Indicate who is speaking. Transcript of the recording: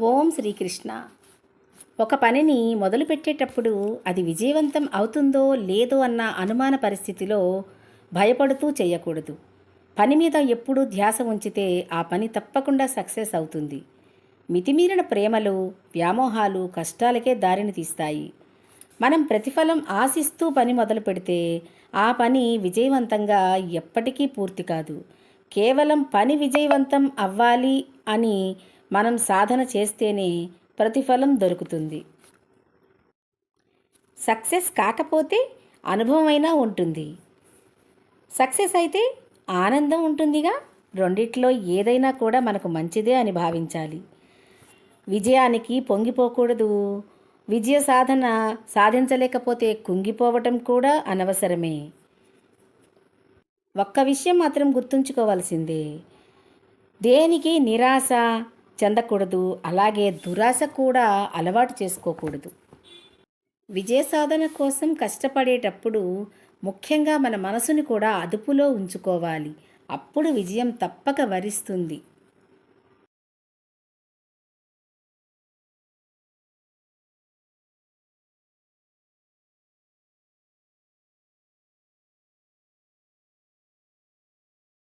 Speaker 1: ఓం శ్రీకృష్ణ. ఒక పనిని మొదలుపెట్టేటప్పుడు అది విజయవంతం అవుతుందో లేదో అన్న అనుమాన పరిస్థితిలో భయపడుతూ చేయకూడదు. పని మీద ఎప్పుడూ ధ్యాస ఉంచితే ఆ పని తప్పకుండా సక్సెస్ అవుతుంది. మితిమీరిన ప్రేమలు వ్యామోహాలు కష్టాలకే దారిని తీస్తాయి. మనం ప్రతిఫలం ఆశిస్తూ పని మొదలు పెడితే ఆ పని విజయవంతంగా ఎప్పటికీ పూర్తి కాదు. కేవలం పని విజయవంతం అవ్వాలి అని మనం సాధన చేస్తేనే ప్రతిఫలం దొరుకుతుంది. సక్సెస్ కాకపోతే అనుభవం అయినా ఉంటుంది. సక్సెస్ అయితే ఆనందం ఉంటుందిగా. రెండిట్లో ఏదైనా కూడా మనకు మంచిదే అని భావించాలి. విజయానికి పొంగిపోకూడదు. విజయ సాధన సాధించలేకపోతే కుంగిపోవటం కూడా అనవసరమే. ఒక్క విషయం మాత్రం గుర్తుంచుకోవాల్సిందే. దేనికి నిరాశ చెందకూడదు. అలాగే దురాశ కూడా అలవాటు చేసుకోకూడదు. విజయ సాధన కోసం కష్టపడేటప్పుడు ముఖ్యంగా మన మనసుని కూడా అదుపులో ఉంచుకోవాలి. అప్పుడు విజయం తప్పక వరిస్తుంది.